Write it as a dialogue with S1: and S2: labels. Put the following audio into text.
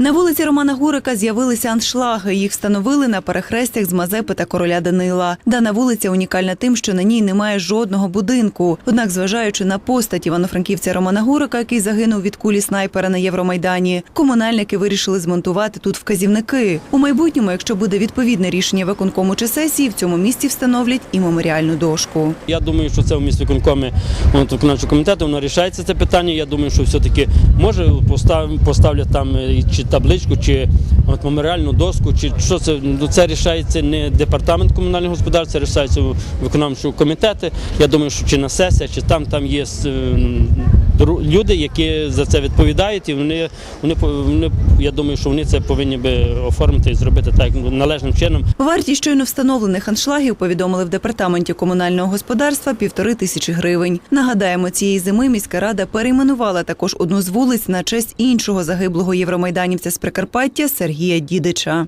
S1: На вулиці Романа Гурика з'явилися аншлаги. Їх встановили на перехрестях з Мазепи та короля Данила. Дана вулиця унікальна тим, що на ній немає жодного будинку. Однак, зважаючи на постать івано-франківця Романа Гурика, який загинув від кулі снайпера на Євромайдані, комунальники вирішили змонтувати тут вказівники. У майбутньому, якщо буде відповідне рішення виконкому чи сесії, в цьому місці встановлять і меморіальну дошку.
S2: Я думаю, що це в міськвиконкомі от, виконавчого комітету воно рішається це питання. Я думаю, що все-таки може постав, поставлять там е, чи табличку, чи от, меморіальну доску, чи що це ну, це рішається не департамент комунального господарства, це рішається виконавчого комітету. Я думаю, що чи на сесія, чи там там є е, люди, які за це відповідають, і вони, вони, вони я думаю, що вони це повинні би оформити і зробити так належним чином.
S1: Вартість щойно встановлених аншлагів повідомили в департаменті комунального господарства півтори тисячі гривень. Нагадаємо, цієї зими міська рада перейменувала також одну з вулиць на честь іншого загиблого євромайданівця з Прикарпаття Сергія Дідича.